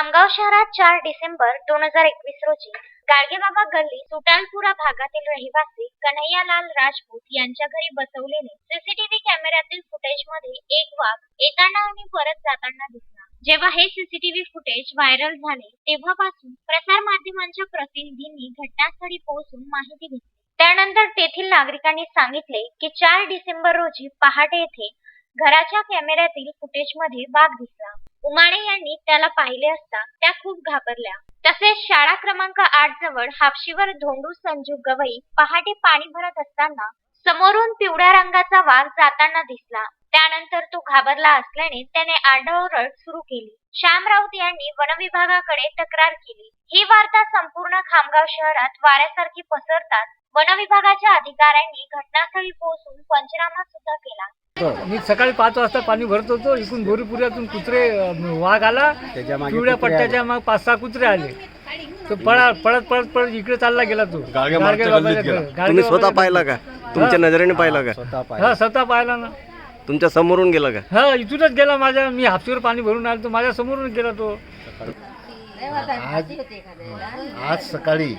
खामगाव शहरात चार डिसेंबर दोन हजार एकवीस रोजी गाडगेबाबा गल्ली सुटालपुरा भागातील रहिवासी कन्हैयालाल राजपूत यांच्या घरी बसवलेले सीसीटीव्ही कॅमेऱ्यातील फुटेजमध्ये एक वाघ येताना आणि परत जाताना दिसला. जेव्हा हे सीसीटीव्ही फुटेज व्हायरल झाले तेव्हापासून प्रसार माध्यमांच्या प्रतिनिधींनी घटनास्थळी पोहोचून माहिती घेतली. त्यानंतर तेथील नागरिकांनी सांगितले की चार डिसेंबर रोजी पहाटे येथे घराच्या कॅमेऱ्यातील फुटेजमध्ये वाघ दिसला. उमाणे यांनी त्याला पाहिले असता त्या खूप घाबरल्या. तसेच शाळा क्रमांक आठ जवळ हापशीवर धोंडू संजू गवई पहाटे पाणी भरत असताना समोरून पिवळ्या रंगाचा वाघ जाताना दिसला. त्यानंतर तो घाबरला असल्याने त्याने आरडाओरड सुरू केली. श्याम राऊत यांनी वनविभागाकडे तक्रार केली. ही वार्ता संपूर्ण खामगाव शहरात वाऱ्यासारखी पसरताच वनविभागाच्या अधिकाऱ्यांनी घटनास्थळी पोहोचून पंचनामा सुद्धा केला. मी सकाळी पाच वाजता पाणी भरत होतो इकडून बोरीपुऱ्यातून कुत्रे वाघ आला. त्याच्यामागे पिवळ्या पट्ट्याच्या मग पाच सहा कुत्रे आले. तो पळा पळत पळत पळत इकडे चालला गेला तो. तुम्ही स्वतः पाहिला का? तुमच्या नजरेने पाहिला का? हा स्वतः पाहिला ना. तुमच्या समोरून गेला का? हा इथूनच गेला माझ्या. मी हापशीवर पाणी भरून आलो तो माझ्या समोरून गेला तो. आज आज सकाळी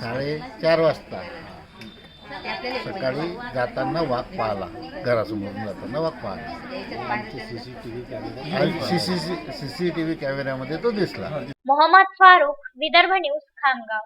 साडेचार वाजता सकाळी जाताना वाघ पाहिला. घरासमोरून जाताना वाघ पाहिला. सीसीटीव्ही कॅमेऱ्यामध्ये तो दिसला. मोहम्मद फारुख विदर्भ न्यूज खामगाव.